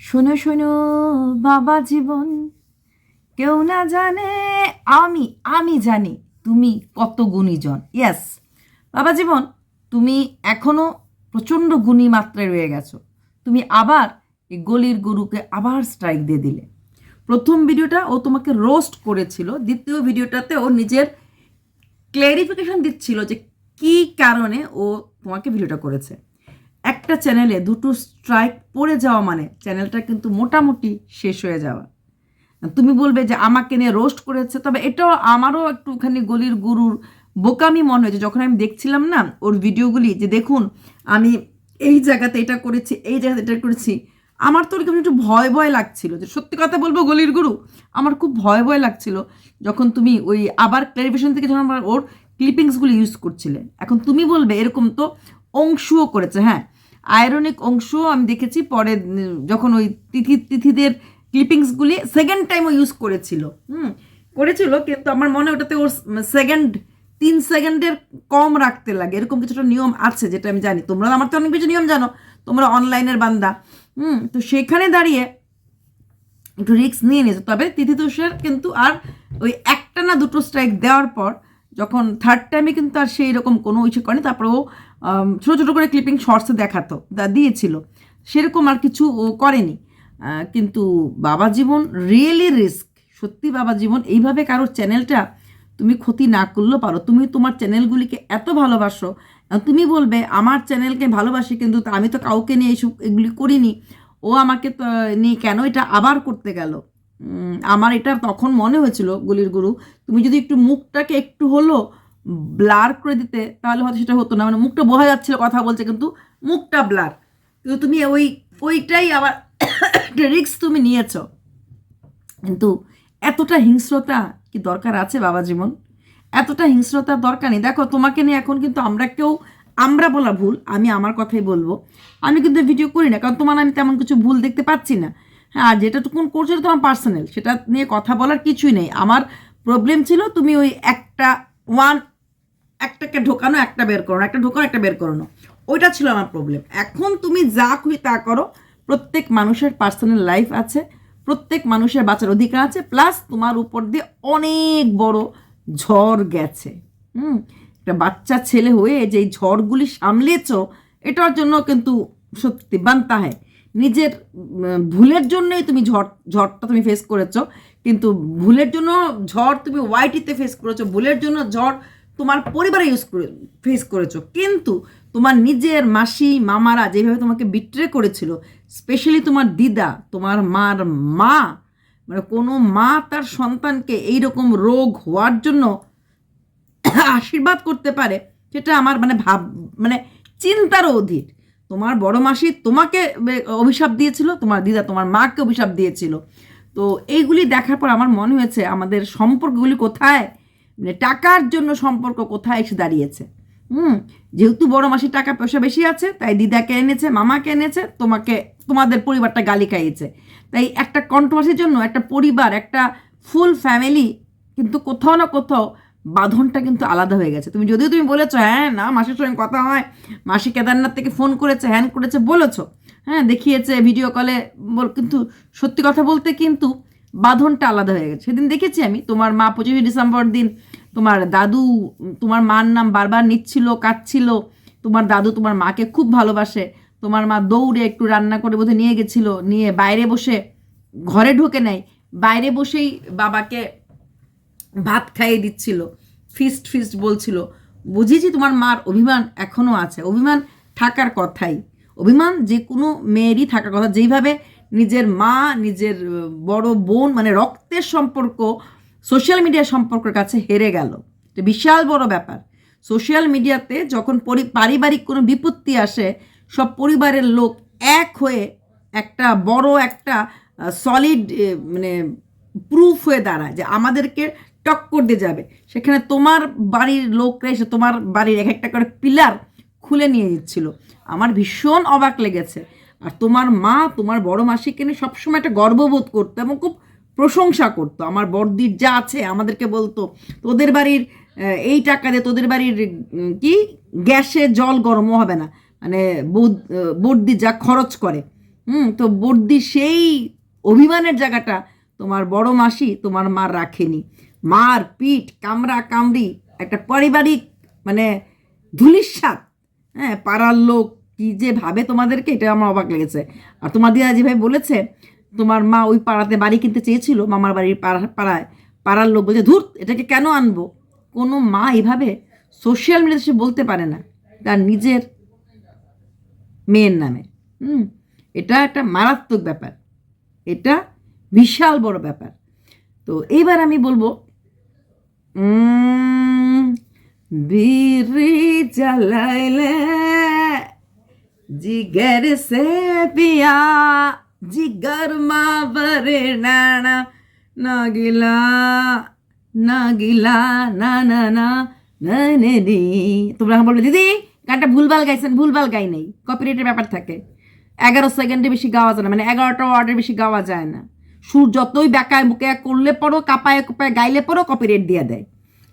শোনো শোনো, বাবা জীবন। কেউ না জানে, আমি আমি জানি তুমি কত গুণীজন। ইয়াস বাবা জীবন, তুমি এখনও প্রচণ্ড গুণী মাত্রায় রয়ে গেছো। তুমি আবার এই গলির গুরুকে আবার স্ট্রাইক দিয়ে দিলে। প্রথম ভিডিওটা ও তোমাকে রোস্ট করেছিল, দ্বিতীয় ভিডিওটাতে ও নিজের ক্ল্যারিফিকেশন দিচ্ছিল যে কী কারণে ও তোমাকে ভিডিওটা করেছে। একটা চ্যানেলে দুটো স্ট্রাইক পড়ে যাওয়া মানে চ্যানেলটা কিন্তু মোটামুটি শেষ হয়ে যাওয়া। তুমি বলবে যে আমাকে নিয়ে রোস্ট করেছে, তবে এটাও আমারও একটুখানি গলির গুরুর বোকামি মনে হয়েছে। যখন আমি দেখছিলাম না ওর ভিডিওগুলি যে দেখুন, আমি এই জায়গাতে এটা করেছি, এই জায়গাতে এটা করেছি, আমার তো ওরকম একটু ভয় ভয় লাগছিল যে সত্যি কথা বলব গলির গুরু? আমার খুব ভয় ভয় লাগছিল যখন তুমি ওই আবার ক্লারিফিকেশন থেকে যখন আমার ওর ক্লিপিংসগুলি ইউজ করছিলে। এখন তুমি বলবে এরকম তো অংশও করেছে হ্যাঁ। আয়রনিক অংশও আমি দেখেছি পরে, যখন ওই তিথি, তিথিদের ক্লিপিংসগুলি সেকেন্ড টাইমও ইউজ করেছিল। হুম, করেছিল, কিন্তু আমার মনে ওটাতে ওর সেকেন্ড তিন সেকেন্ডের কম রাখতে লাগে। এরকম কিছুটা নিয়ম আছে, যেটা আমি জানি। তোমরা আমার তো অনেক কিছু নিয়ম জানো। তোমরা অনলাইনের বান্দা। হুম, তো সেখানে দাঁড়িয়ে একটু রিস্ক নিয়ে নিয়েছে। তবে তিথি তুষার কিন্তু আর ওই একটা না দুটো স্ট্রাইক দেওয়ার পর, যখন থার্ড টাইমে কিন্তু আর সেই রকম কোনো ইচ্ছে করেনি, তারপরে ও ছোটো ছোটো করে ক্লিপিং শর্টসে দেখাতো দিয়েছিল। সেরকম আর কিছু ও করেনি। কিন্তু বাবা জীবন রিয়েলি রিস্ক সত্যি বাবা জীবন, এইভাবে কারোর চ্যানেলটা তুমি ক্ষতি না করলেও পারো। তুমি তোমার চ্যানেলগুলিকে এত ভালোবাসো তুমি বলবে, আমার চ্যানেলকে ভালোবাসি, কিন্তু আমি তো কাউকে নিয়ে এইসব, এগুলি করিনি। ও আমাকে তো নিয়ে কেন এটা আবার করতে গেল? আমার এটা তখন মনে হয়েছিল, গুলির গুরু, তুমি যদি একটু মুখটাকে একটু হলো ব্লার করে দিতে, তাহলে হয়তো সেটা হতো না। মানে মুখটা বোঝা যাচ্ছিল, কথা বলছে, কিন্তু মুখটা ব্লার কিন্তু তুমি ওই, ওইটাই আবার রিক্স তুমি নিয়েছো। কিন্তু এতটা হিংস্রতা কি দরকার আছে বাবা জীবন? এতটা হিংস্রতার দরকার নেই। দেখো, তোমাকে নিয়ে এখন কিন্তু আমরা কেউ, আমরা বলা ভুল, আমি আমার কথাই বলব। আমি কিন্তু ভিডিও করি না, কারণ তোমার আমি তেমন কিছু ভুল দেখতে পাচ্ছি না। হ্যাঁ আর যেটা টুকুন করছ এটা তোমার পার্সোনাল সেটা নিয়ে কথা বলার কিছুই নেই। আমার প্রবলেম ছিল তুমি ওই একটা ওয়ান একটাকে ঢোকানো, একটা বের করো একটা ঢোকানো, একটা বের করানো। ওইটা ছিল আমার প্রবলেম এখন তুমি যা খুবই তা করো। প্রত্যেক মানুষের পার্সোনাল লাইফ আছে, প্রত্যেক মানুষের বাঁচার অধিকার আছে প্লাস তোমার উপর দিয়ে অনেক বড় ঝড় গেছে। হুম? একটা বাচ্চা ছেলে হয়ে যে ঝড়গুলি সামলেছ, এটার জন্য কিন্তু সত্যি বানতা হয় নিজের ভুলের জন্যই তুমি ঝড়, ঝড়টা তুমি ফেস করেছ, কিন্তু ভুলের জন্য ঝড় তুমি ওয়াইটিতে ফেস করেছ, ভুলের জন্য ঝড় তোমার পরিবারে ইউজ করে ফেস করেছ। কিন্তু তোমার নিজের মাসি, মামারা যেভাবে তোমাকে বিট্রে করেছিল স্পেশালি তোমার দিদা, তোমার মার মা মানে কোনো মা তার সন্তানকে এইরকম রোগ হওয়ার জন্য আশীর্বাদ করতে পারে, সেটা আমার মানে ভাব মানে চিন্তারও অধীর। তোমার বড় মাসি তোমাকে অভিশাপ দিয়েছিল, তোমার দিদা তোমার মাকে অভিশাপ দিয়েছিল। তো এইগুলি দেখার পর আমার মনে হয়েছে, আমাদের সম্পর্কগুলি কোথায়? টাকার জন্য সম্পর্ক কোথায় এসে দাঁড়িয়েছে? হুম? যেহেতু বড় মাসির টাকা পয়সা বেশি আছে, তাই দিদাকে এনেছে, মামাকে এনেছে, তোমাকে, তোমাদের পরিবারটা গালি খাইয়েছে। তাই একটা কন্ট্রোভার্সির জন্য, একটা পরিবার, একটা ফুল ফ্যামিলি কিন্তু কোথাও না কোথাও বাঁধনটা কিন্তু আলাদা হয়ে গেছে। তুমি যদিও তুমি বলেছ হ্যাঁ না, মাসির সঙ্গে কথা হয়। মাসি কেদারনাথ থেকে ফোন করেছে, হ্যান করেছে, বলেছ। হ্যাঁ দেখিয়েছে ভিডিও কলে কিন্তু সত্যি কথা বলতে কিন্তু বাঁধনটা আলাদা হয়ে গেছে। সেদিন দেখেছি আমি, তোমার মা পঁচিশে ডিসেম্বর দিন তোমার দাদু, তোমার মার নাম বারবার নিচ্ছিল, কাঁদছিল। তোমার দাদু তোমার মাকে খুব ভালোবাসে। তোমার মা দৌড়ে একটু রান্না করে বোধহয় নিয়ে গেছিল, নিয়ে বাইরে বসে ঘরে ঢুকে নেয়। বাইরে বসেই বাবাকে ভাত খাইয়ে দিচ্ছিল, ফিস্ট ফিস্ট বলছিল। বুঝেছি তোমার মার অভিমান এখনও আছে। অভিমান থাকার কথাই। অভিমান যে কোনো মেয়েরই থাকার কথা। যেইভাবে নিজের মা, নিজের বড় বোন মানে রক্তের সম্পর্ক সোশ্যাল মিডিয়া সম্পর্কের কাছে হেরে গেল। এটা বিশাল বড় ব্যাপার। সোশ্যাল মিডিয়াতে যখন পরি- পারিবারিক কোনো বিপত্তি আসে, সব পরিবারের লোক এক হয়ে একটা বড় একটা সলিড মানে প্রুফ হয়ে দাঁড়ায় যে আমাদেরকে টক্কর দিয়ে যাবে। সেখানে তোমার বাড়ির লোকরা এসে তোমার বাড়ির এক একটা করে পিলার খুলে নিয়ে যাচ্ছিল। আমার ভীষণ অবাক লেগেছে। আর তোমার মা তোমার বড় মাসিকে নিয়ে সবসময় একটা গর্ববোধ করতো এবং খুব প্রশংসা করতো। আমার বড়দির যা আছে আমাদেরকে বলতো তোদের বাড়ির এই টাকা দিয়ে তোদের বাড়ির কি? গ্যাসে জল গরমও হবে না। মানে আহ, যা খরচ করে। হুম তো বর্দি সেই অভিমানের জায়গাটা তোমার বড় মাসি তোমার মার রাখেনি। মার পিঠ কামড়া কামড়ি একটা পারিবারিক মানে ধুলিস্বাদ হ্যাঁ পাড়ার লোক কি যে ভাবে তোমাদেরকে এটা আমার অবাক লেগেছে। আর তোমার দিদা যেভাবে বলেছে তোমার মা ওই পাড়াতে বাড়ি কিনতে চেয়েছিল মামার বাড়ির পাড়া পাড়ায়। পাড়ার লোক বলছে ধুর এটাকে কেন আনব? কোনো মা এভাবে সোশ্যাল মিডিয়াতে সে বলতে পারে না। তার নিজের মেয়ের নামে। হুম এটা একটা মারাত্মক ব্যাপার। এটা বিশাল বড় ব্যাপার। তো এইবার আমি বলব উম, বিড়ি জিগর সে পিয়া জিগর মা বরে নানা না না না না না না তোমরা বলবে, দিদি, গানটা ভুলভাল গাইছেন, ভুলভাল গাই নেই। কপিরাইটের ব্যাপার থাকে। এগারো সেকেন্ডে বেশি গাওয়া যায় না মানে এগারোটা ওয়ার্ডের বেশি গাওয়া যায় না। সুর যতই বেকায় বুকে করলে পরও, কাপায়, কুপায় গাইলে পরও কপিরেট দিয়ে দেয়।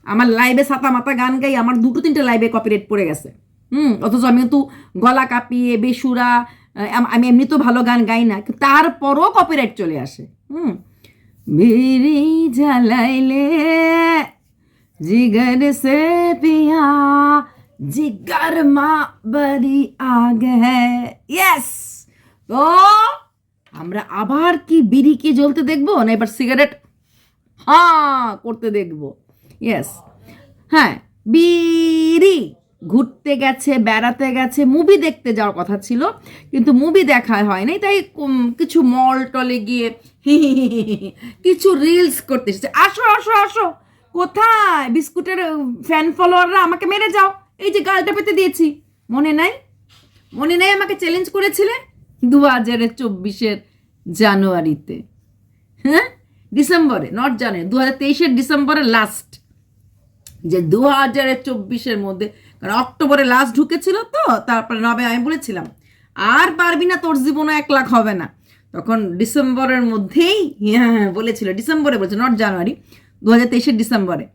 আমার লাইভে সাতা মাতা গান গাই, আমার দুটো তিনটে লাইভে কপিরেট পড়ে গেছে। হুম, অথচ আমি কিন্তু গলা কাঁপিয়ে, বেসুরা আমি এমনি তো ভালো গান গাই না তারপরও কপিরাইট চলে আসে, হুম। বিড়ি জ্বালাইলে জিগর সে পিয়া, জিগর মা বড়ি আগ ইয়েস তো আমরা আবার কি বিড়ি কি জ্বলতে দেখব, না এবার সিগারেট হ্যাঁ করতে দেখব। ইয়েস হ্যাঁ বিড়ি! ঘুরতে গেছে, বেড়াতে গেছে মুভি দেখতে যাওয়ার কথা ছিল, কিন্তু মুভি দেখা হয়নি, তাই কিছু মল টলে গিয়ে কিছু রিলস করতে এসেছে। আসো আসো আসো, কোথায়? বিস্কুটের ফ্যান ফলোয়াররা আমাকে মেরে যাও। এই যে গালটা পেতে দিয়েছি। মনে নাই? মনে নেই আমাকে চ্যালেঞ্জ করেছিলে? দু হাজারের চব্বিশের জানুয়ারিতে। হ্যাঁ? ডিসেম্বরে নট জানুয়ারি, দু হাজার তেইশের ডিসেম্বরের লাস্ট যে দু হাজারের চব্বিশের মধ্যে কারণ অক্টোবরে লাস্ট ঢুকেছিল তো তারপরে নবে আমি বলেছিলাম আর পারবি না তোর জীবনও এক লাখ হবে না। তখন ডিসেম্বরের মধ্যেই হ্যাঁ হ্যাঁ, বলেছিল ডিসেম্বরে বলেছে নট জানুয়ারি দু হাজার তেইশের ডিসেম্বরে।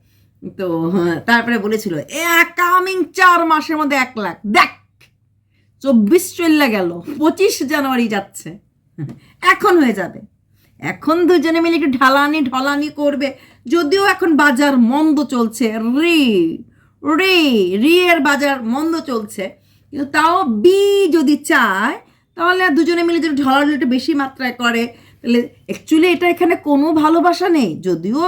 তো হ্যাঁ, তারপরে বলেছিল এ কামিং চার মাসের মধ্যে এক লাখ দেখ চব্বিশ চললে গেল পঁচিশ জানুয়ারি যাচ্ছে এখন হয়ে যাবে। এখন দুজনে মিলে একটু ঢালানি ঢলানি করবে যদিও এখন বাজার মন্দ চলছে রি। রি রি এর বাজার মন্দ চলছে, কিন্তু তাও বি যদি চায়, তাহলে দুজনে মিলে যদি ঢলাঢলি বেশি মাত্রায় করে, তাহলে অ্যাকচুয়ালি এটা এখানে কোনো ভালোবাসা নেই। যদিও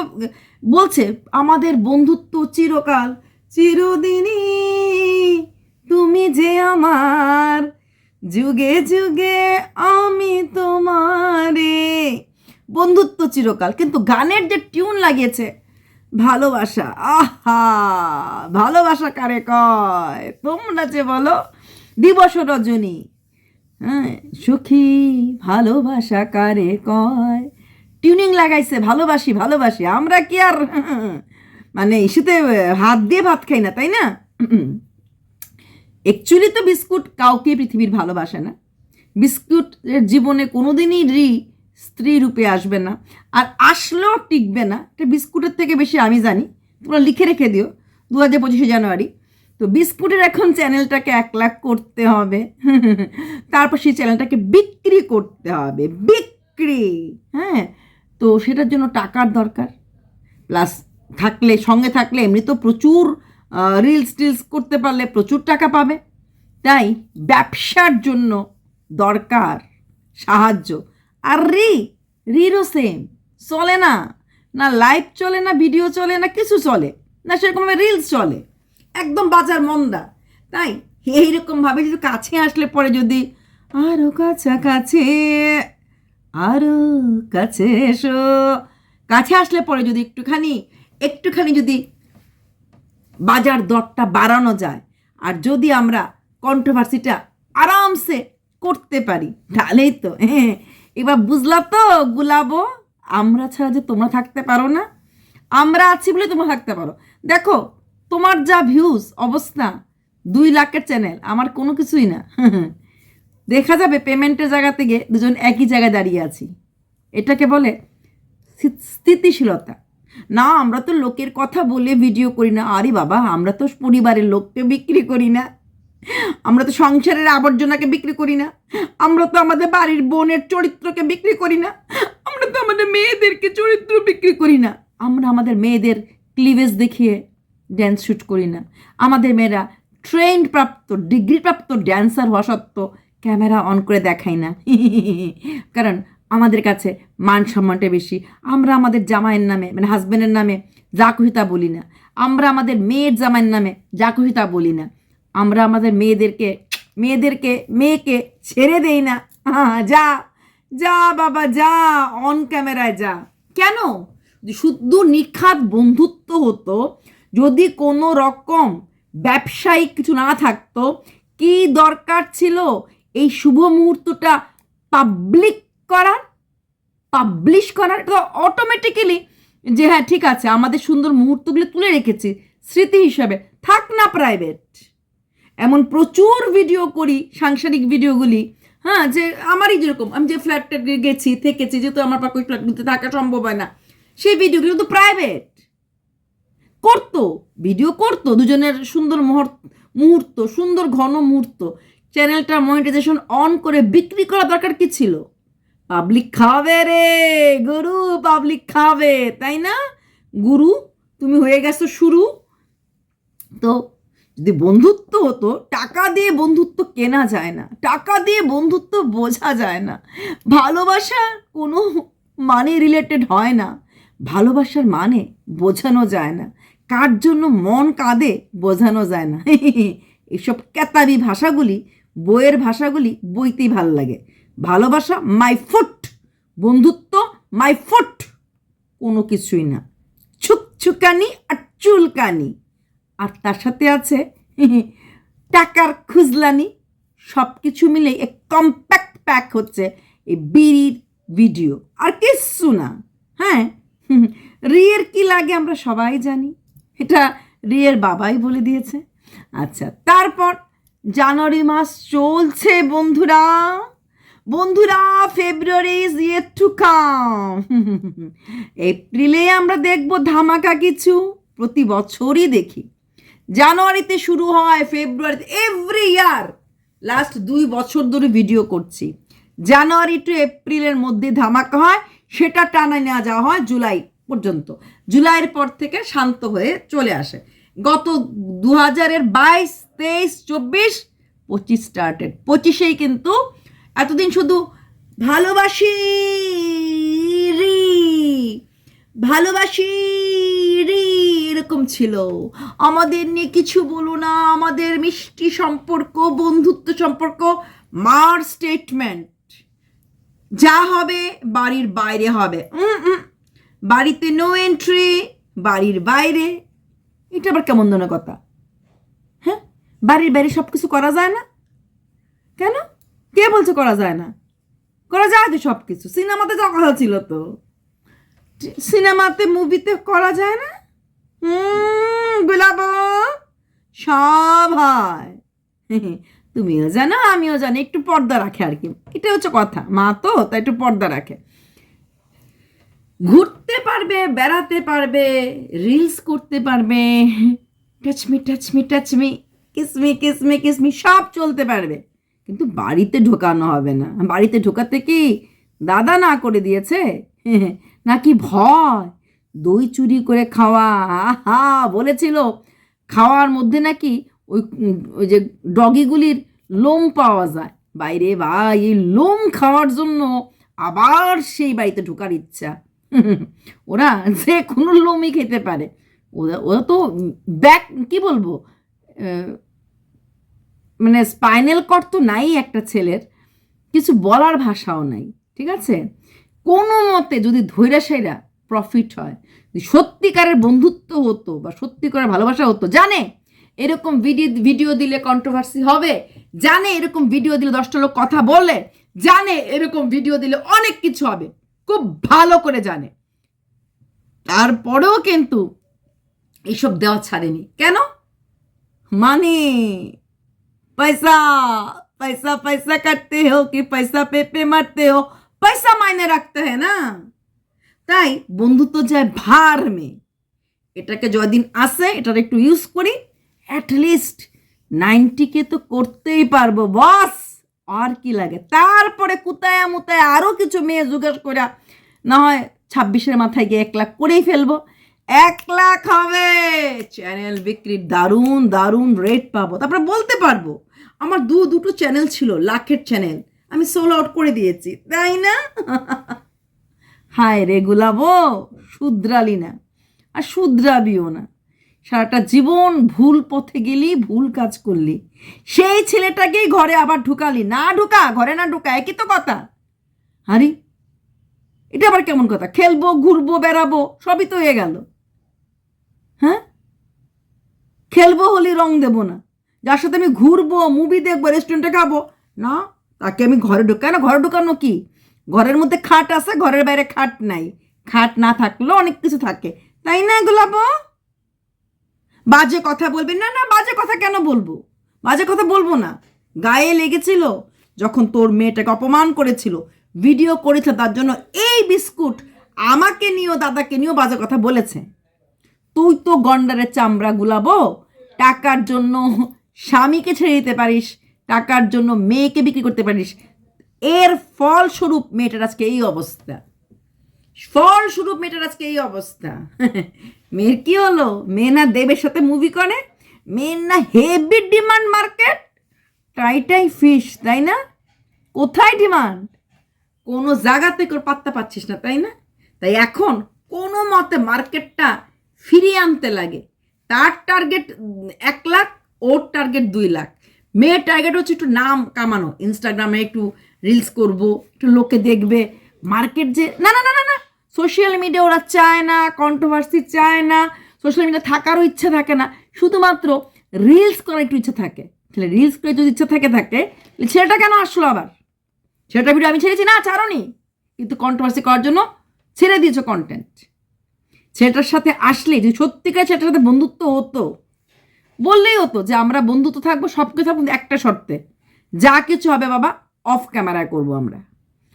বলছে, আমাদের বন্ধুত্ব চিরকাল, চিরদিনই তুমি যে আমার, যুগে যুগে আমি তোমারে। বন্ধুত্ব চিরকাল, কিন্তু গানের যে টিউন লাগিয়েছে ভালোবাসা। আহা, ভালোবাসা কারে কয়? তোমরা যে বলো, দিবস রজনী। হ্যাঁ সুখী, ভালোবাসা কারে কয়? টিউনিং লাগাইছে, ভালোবাসি ভালোবাসি। আমরা কি আর মানে ইস্যুতে হাত দিয়ে ভাত খাই না, তাই না? অ্যাকচুয়ালি তো বিস্কুট কাউকে পৃথিবীর ভালোবাসে না। বিস্কুটের জীবনে কোনোদিনই রি স্ত্রী রূপে আসবে না, আর আসলেও টিকবে না, এটা বিস্কুটের থেকে বেশি আমি জানি। তোমরা লিখে রেখে দিও দু হাজার পঁচিশে জানুয়ারি। তো বিস্কুটের এখন চ্যানেলটাকে এক লাখ করতে হবে। তারপর সেই চ্যানেলটাকে বিক্রি করতে হবে, বিক্রি হ্যাঁ? তো সেটার জন্য টাকার দরকার। প্লাস থাকলে, সঙ্গে থাকলে এমনি তো প্রচুর রিলস টিলস করতে পারলে প্রচুর টাকা পাবে। তাই ব্যবসার জন্য দরকার, সাহায্য। আর রি, রিরও সেম চলে না। না লাইভ চলে, না ভিডিও চলে, না কিছু চলে। না সেরকমভাবে রিলস চলে। একদম বাজার মন্দা। তাই এইরকমভাবে যদি কাছে আসলে পরে যদি আরও কাছাকাছি আরও কাছে এসো। কাছে আসলে পরে যদি একটুখানি একটুখানি যদি বাজার দরটা বাড়ানো যায়, আর যদি আমরা কন্ট্রোভার্সিটা আরামসে করতে পারি, তাহলেই তো হ্যাঁ। এবার বুঝলা তো, গুলাবো, আমরা ছাড়া যে তোমরা থাকতে পারো না। আমরা আছি বলে তোমরা থাকতে পারো। দেখো, তোমার যা ভিউজ অবস্থা, দুই লাখের চ্যানেল আমার কোনো কিছুই না। দেখা যাবে পেমেন্টের জায়গা থেকে দুজন একই জায়গায় দাঁড়িয়ে আছি। এটাকে বলে স্থিতিশীলতা। না, আমরা তো লোকের কথা বলে ভিডিও করি না। আরে বাবা, আমরা তো পরিবারের লোককে বিক্রি করি না। আমরা তো সংসারের আবর্জনাকে বিক্রি করি না। আমরা তো আমাদের বাড়ির বোনের চরিত্রকে বিক্রি করি না। আমরা তো আমাদের মেয়েদেরকে চরিত্র বিক্রি করি না। আমরা আমাদের মেয়েদের ক্লিভেজ দেখিয়ে ড্যান্স শ্যুট করি না। আমাদের মেয়েরা ট্রেন্ড প্রাপ্ত ডিগ্রি প্রাপ্ত ড্যান্সার হওয়া সত্ত্বেও ক্যামেরা অন করে দেখাই না। কারণ আমাদের কাছে মান সম্মানটা বেশি। আমরা আমাদের জামাইয়ের নামে মানে হাজব্যান্ডের নামে যা খুশি তা বলি না। আমরা আমাদের মেয়ের জামাইয়ের নামে যা খুশি তা বলি না। আমরা আমাদের মেয়েদেরকে মেয়েদেরকে, মেয়েকে ছেড়ে দেই না। হ্যাঁ যা যা বাবা, যা অন ক্যামেরায় যা। কেন? শুদ্ধ নিখাত বন্ধুত্ব হতো, যদি কোনো রকম ব্যবসায়িক কিছু না থাকতো, কি দরকার ছিল এই শুভ মুহূর্তটা পাবলিক করার? পাবলিশ করার অটোমেটিক্যালি যে হ্যাঁ ঠিক আছে, আমাদের সুন্দর মুহূর্তগুলো তুলে রেখেছি, স্মৃতি হিসাবে। থাক না প্রাইভেট এমন প্রচুর ভিডিও করি, সাংসারিক ভিডিওগুলি হ্যাঁ যে আমারই যেরকম, আমি যে ফ্ল্যাটটা গেছি, থেকেছি, যেহেতু আমার পাকে ওই ফ্ল্যাটগুলোতে থাকা সম্ভব হয় না। সেই ভিডিওগুলো তো প্রাইভেট করতো ভিডিও করতো, দুজনের সুন্দর মুহূর্ত মুহূর্ত, সুন্দর ঘন মুহূর্ত। চ্যানেলটা মনিটাইজেশন অন করে বিক্রি করা দরকার কি ছিল? পাবলিক খাবে রে, গুরু পাবলিক খাবে, তাই না? গুরু, তুমি হয়ে গেছো শুরু। তো যদি বন্ধুত্ব হতো, টাকা দিয়ে বন্ধুত্ব কেনা যায় না, টাকা দিয়ে বন্ধুত্ব বোঝা যায় না, ভালোবাসা কোনো মানে রিলেটেড হয় না, ভালোবাসার মানে বোঝানো যায় না, কার জন্য মন কাঁদে বোঝানো যায় না, এসব ক্যাতাবি ভাষাগুলি, বইয়ের ভাষাগুলি বইতেই ভালো লাগে, ভালোবাসা মাই ফুট বন্ধুত্ব মাই ফুট কোনো কিছুই না, ছুকছুকানি আর চুলকানি আর তার সাথে আছে টাকার খুজলানি। সব কিছু মিলে এক কম্প্যাক্ট প্যাক হচ্ছে এই বিড়ির ভিডিও আর কিচ্ছু না হ্যাঁ? রিয়ের কি লাগে আমরা সবাই জানি। এটা রিয়ের বাবাই বলে দিয়েছে। আচ্ছা তারপর জানুয়ারি মাস চলছে বন্ধুরা। বন্ধুরা February is yet to come এপ্রিলে আমরা দেখব ধামাকা কিছু। প্রতি বছরই দেখি। জানুয়ারিতে শুরু হয়, ফেব্রুয়ারিতে এভরি ইয়ার লাস্ট দুই বছর ধরে ভিডিও করছি। জানুয়ারি টু এপ্রিলের মধ্যে ধামাকা হয়, সেটা টানা নেওয়া যাওয়া হয় জুলাই পর্যন্ত। জুলাইয়ের পর থেকে শান্ত হয়ে চলে আসে। গত দু হাজারের বাইশ, তেইশ, চব্বিশ, পঁচিশ স্টার্টেড পঁচিশেই কিন্তু এতদিন শুধু ভালোবাসি ভালোবাসি রি, এরকম ছিল। আমাদের নিয়ে কিছু বলো না, আমাদের মিষ্টি সম্পর্ক, বন্ধুত্ব সম্পর্ক, মার স্টেটমেন্ট যা হবে, বাড়ির বাইরে হবে। বাড়িতে নো এন্ট্রি বাড়ির বাইরে। এটা আবার কেমন ধরনের কথা। হ্যাঁ? বাড়ির বাইরে সব কিছু করা যায় না? কেন? কে বলছে করা যায় না? করা যায় তো সব কিছু সিনেমাতে তো কথা ছিল তো। সিনেমাতে মুভিতে করা যায় না? হুম গোলাপ সব হয়। তুমিও জানো, আমিও জানি, একটু পর্দা রাখে আর কি। এটা হচ্ছে কথা। মা তো, তাই একটু পর্দা রাখে। ঘুরতে পারবে, বেড়াতে পারবে রিলস করতে পারবে। Touch me touch me kiss me kiss me kiss me সব চলতে পারবে। কিন্তু বাড়িতে ঢোকানো হবে না। বাড়িতে ঢোকাতে কি দাদা না করে দিয়েছে? নাকি ভয়? দই চুরি করে খাওয়া, আহা, বলেছিল। খাওয়ার মধ্যে নাকি ওই ওই যে ডগিগুলির লোম পাওয়া যায়। বাইরে ভাই, এই লোম খাওয়ার জন্য আবার সেই বাড়িতে ঢোকার ইচ্ছা। ওরা যে কোনো লোমই খেতে পারে। ওরা ওরা তো ব্যাক কি বলব মানে স্পাইনাল কর্ড তো নাই একটা ছেলের। কিছু বলার ভাষাও নাই, ঠিক আছে? কোনো মতে যদি ধৈরা সাইরা প্রফিট হয় সত্যিকারের বন্ধুত্ব হতো বা সত্যিকারের ভালোবাসা হতো, জানে এরকম ভিডিও ভিডিও দিলে কন্ট্রোভার্সি হবে, জানে এরকম ভিডিও দিলে দশটা লোক কথা বলে, জানে এরকম ভিডিও দিলে অনেক কিছু হবে, খুব ভালো করে জানে। তারপরেও কিন্তু এইসব দেওয়া ছাড়েনি। কেন? মানে পয়সা পয়সা পয়সা কাটতে হো, কি পয়সা পেপে মারতে হো পয়সা মাইনে রাখতে হয় না। তাই বন্ধুত্ব যায় ভার মে। এটাকে যদিন আসে, এটার একটু ইউজ করি অ্যাটলিস্ট নাইনটিকে তো করতেই পারব বস আর কি লাগে? তারপরে কুতায় মুতায় আরও কিছু মেয়ে জোগাড় করে না হয় ছাব্বিশের মাথায় গিয়ে এক লাখ করেই ফেলব। এক লাখ হবে! চ্যানেল বিক্রির দারুণ দারুণ রেট পাবো। তারপরে বলতে পারব, আমার দু দুটো চ্যানেল ছিল, লাখের চ্যানেল আমি সোল আউট করে দিয়েছি, তাই না? হায় রে গুলাবো শুধরালি না, আর শুধরাবিও না। সারাটা জীবন ভুল পথে গেলি, ভুল কাজ করলি। সেই ছেলেটাকেই ঘরে আবার ঢুকালি। না ঢুকা, ঘরে না ঢুকা, একই তো কথা। আরে, এটা আবার কেমন কথা? খেলব, ঘুরবো, বেড়াবো, সবই তো হয়ে গেল। হ্যাঁ? খেলব হলি রং দেবো না। যার সাথে আমি ঘুরবো মুভি দেখব রেস্টুরেন্টে খাব, না। তাকে আমি ঘরে ঢুকাই না ঘরে ঢুকানো কি? ঘরের মধ্যে খাট আছে, ঘরের বাইরে খাট নাই। খাট না থাকলেও অনেক কিছু থাকে। তাই না গোলাপো? বাজে কথা বলবেন না না, বাজে কথা কেন বলব? বাজে কথা বলব না। গায়ে লেগেছিল যখন তোর মেয়েটাকে অপমান করেছিল। ভিডিও করেছিল তার জন্য এই বিস্কুট আমাকে নিয়েও, দাদাকে নিয়েও বাজে কথা বলেছে। তুই তো গন্ডারের চামড়া গুলাবো টাকার জন্য স্বামীকে ছেড়ে দিতে পারিস। টাকার জন্য মেয়েকে বিক্রি করতে পারিস। এর ফলস্বরূপ মেয়েটার আজকে এই অবস্থা। ফলস্বরূপ মেয়েটার আজকে এই অবস্থা। মেয়ের কি হলো? মেয়ে না দেবের সাথে মুভি করে, মেয়ের না হেভি ডিমান্ড মার্কেট টাইটাই ফিশ তাই না? কোথায় ডিমান্ড কোনো জায়গাতে তোর পাত্তা পাচ্ছিস না, তাই না? তাই এখন কোনো মতে মার্কেটটা ফিরিয়ে আনতে লাগে। তার টার্গেট এক লাখ, ওর টার্গেট দুই লাখ। মেয়ের টার্গেট হচ্ছে একটু নাম কামানো। ইনস্টাগ্রামে একটু রিলস করব, একটু লোকে দেখবে। মার্কেট যে না না না না না। সোশ্যাল মিডিয়া ওরা চায় না কন্ট্রোভার্সি চায় না। সোশ্যাল মিডিয়া থাকারও ইচ্ছা থাকে না। শুধুমাত্র রিলস করার একটু ইচ্ছা থাকে। তাহলে রিলস করে যদি ইচ্ছা থাকে থাকে ছেলেটা কেন আসলো আবার? সেটা ভিডিও আমি ছেড়েছি? না, ছাড়নি। কিন্তু কন্ট্রোভার্সি করার জন্য ছেড়ে দিয়েছ কন্টেন্ট ছেলেটার সাথে আসলে, যদি সত্যিকার ছেলেটার সাথে বন্ধুত্ব হতো বললেই হতো যে আমরা বন্ধুত্ব থাকব, সব কিছু থাকব একটা শর্তে। যা কিছু হবে বাবা অফ ক্যামেরায় করব আমরা।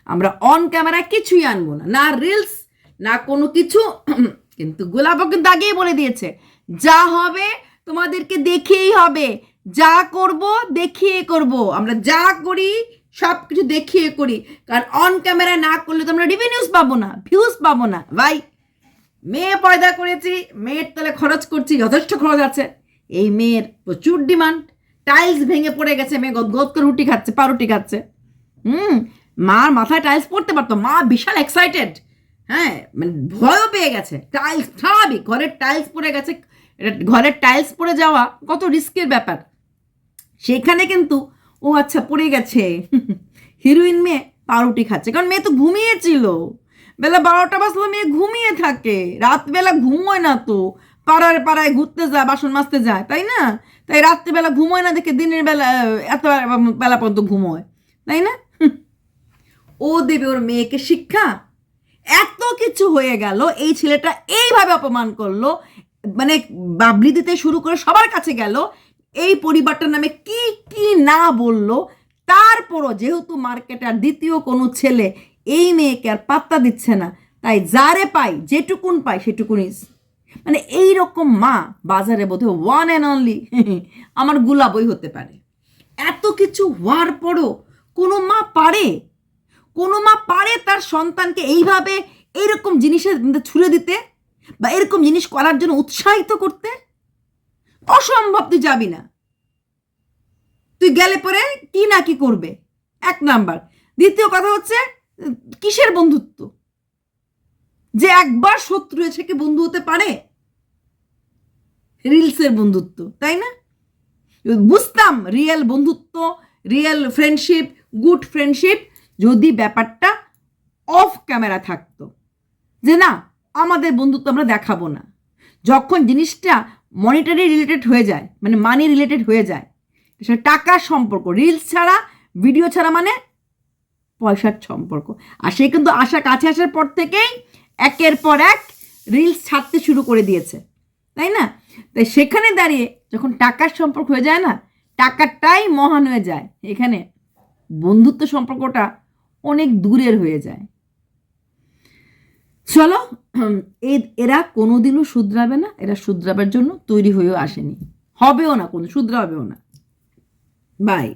আমরা অন ক্যামেরায় কিছুই আনব না না রিলস না কোনো কিছু। কিন্তু গোলাপও কিন্তু আগেই বলে দিয়েছে, যা হবে তোমাদেরকে দেখেই হবে। যা করব দেখিয়ে করব। আমরা যা করি, সব কিছু দেখিয়ে করি। কারণ অন ক্যামেরা না করলে তো আমরা রিভিনিউজ পাবো না ভিউজ পাবো না। ভাই, মেয়ে পয়দা করেছি, মেয়ের তাহলে খরচ করছি, যথেষ্ট খরচ আছে। এই মেয়ের প্রচুর ডিমান্ড। টাইলস ভেঙে পড়ে গেছে মেয়ে, গদ করে রুটি খাচ্ছে, পাউরুটি খাচ্ছে। হুম, মার মাথায় টাইলস পড়তে পারতো, মা বিশাল এক্সাইটেড হ্যাঁ মানে ভয়ও পেয়ে গেছে। টাইলস স্বাভাবিক, ঘরের টাইলস পড়ে গেছে, ঘরের টাইলস পড়ে যাওয়া কত রিস্কের ব্যাপার। সেখানে কিন্তু ও আচ্ছা পড়ে গেছে। হিরোইন মেয়ে পাউরুটি খাচ্ছে, কারণ মেয়ে তো ঘুমিয়েছিল বেলা বারোটা বাজলো, মেয়ে ঘুমিয়ে থাকে। রাতবেলা ঘুমোয় না তো। পাড়ায় পাড়ায় ঘুরতে যায়, বাসন মাজতে যায়, তাই না? তাই রাত্রিবেলা ঘুমোয় না দেখে দিনের বেলা এত বেলা পর্যন্ত ঘুমোয়, তাই না? ও দেবে, ওর মেয়েকে শিক্ষা। এত কিছু হয়ে গেল, এই ছেলেটা এইভাবে অপমান করল মানে বাবলি দিতে শুরু করে সবার কাছে গেল, এই পরিবারটার নামে কি কি না বলল, তারপরও যেহেতু মার্কেটে আর দ্বিতীয় কোনো ছেলে, এই মেয়েকে আর পাত্তা দিচ্ছে না, তাই যারে পাই, যেটুকুন পাই সেটুকুনই মানে এই রকম মা বাজারে বোধহয় ওয়ান অ্যান্ড অনলি আমার গুলাবই হতে পারে। এত কিছু হওয়ার পরও কোনো মা পারে? কোনো মা পারে তার সন্তানকে এইভাবে এইরকম জিনিসের ছুড়ে দিতে? বা এরকম জিনিস করার জন্য উৎসাহিত করতে? অসম্ভব, তুই যাবি না। তুই গেলে পরে কি না কি করবে? এক নাম্বার। দ্বিতীয় কথা হচ্ছে, কিসের বন্ধুত্ব? যে একবার শত্রু এসে কি বন্ধু হতে পারে? রিলসের বন্ধুত্ব, তাই না? বুঝতাম রিয়েল বন্ধুত্ব রিয়েল ফ্রেন্ডশিপ গুড ফ্রেন্ডশিপ যদি ব্যাপারটা অফ ক্যামেরা থাকতো। যে না, আমাদের বন্ধুত্ব আমরা দেখাবো না। যখন জিনিসটা মনিটারি রিলেটেড হয়ে যায় মানে মানি রিলেটেড হয়ে যায়, সেটা টাকার সম্পর্ক রিলস ছাড়া ভিডিও ছাড়া মানে পয়সার সম্পর্ক। আর সে কিন্তু আশা কাছে আসার পর থেকেই একের পর এক রিলস ছাড়তে শুরু করে দিয়েছে, তাই না? তাই সেখানে দাঁড়িয়ে যখন টাকার সম্পর্ক হয়ে যায় না, টাকাটাই মহান হয়ে যায়। এখানে বন্ধুত্ব সম্পর্কটা অনেক দূরের হয়ে যায়। চলো এরা কোনোদিনও শুধরাবে না, এরা শুধরাবার জন্য তৈরি হয়েও আসেনি। হবেও না, কোনো শুধরাবেও না। বাই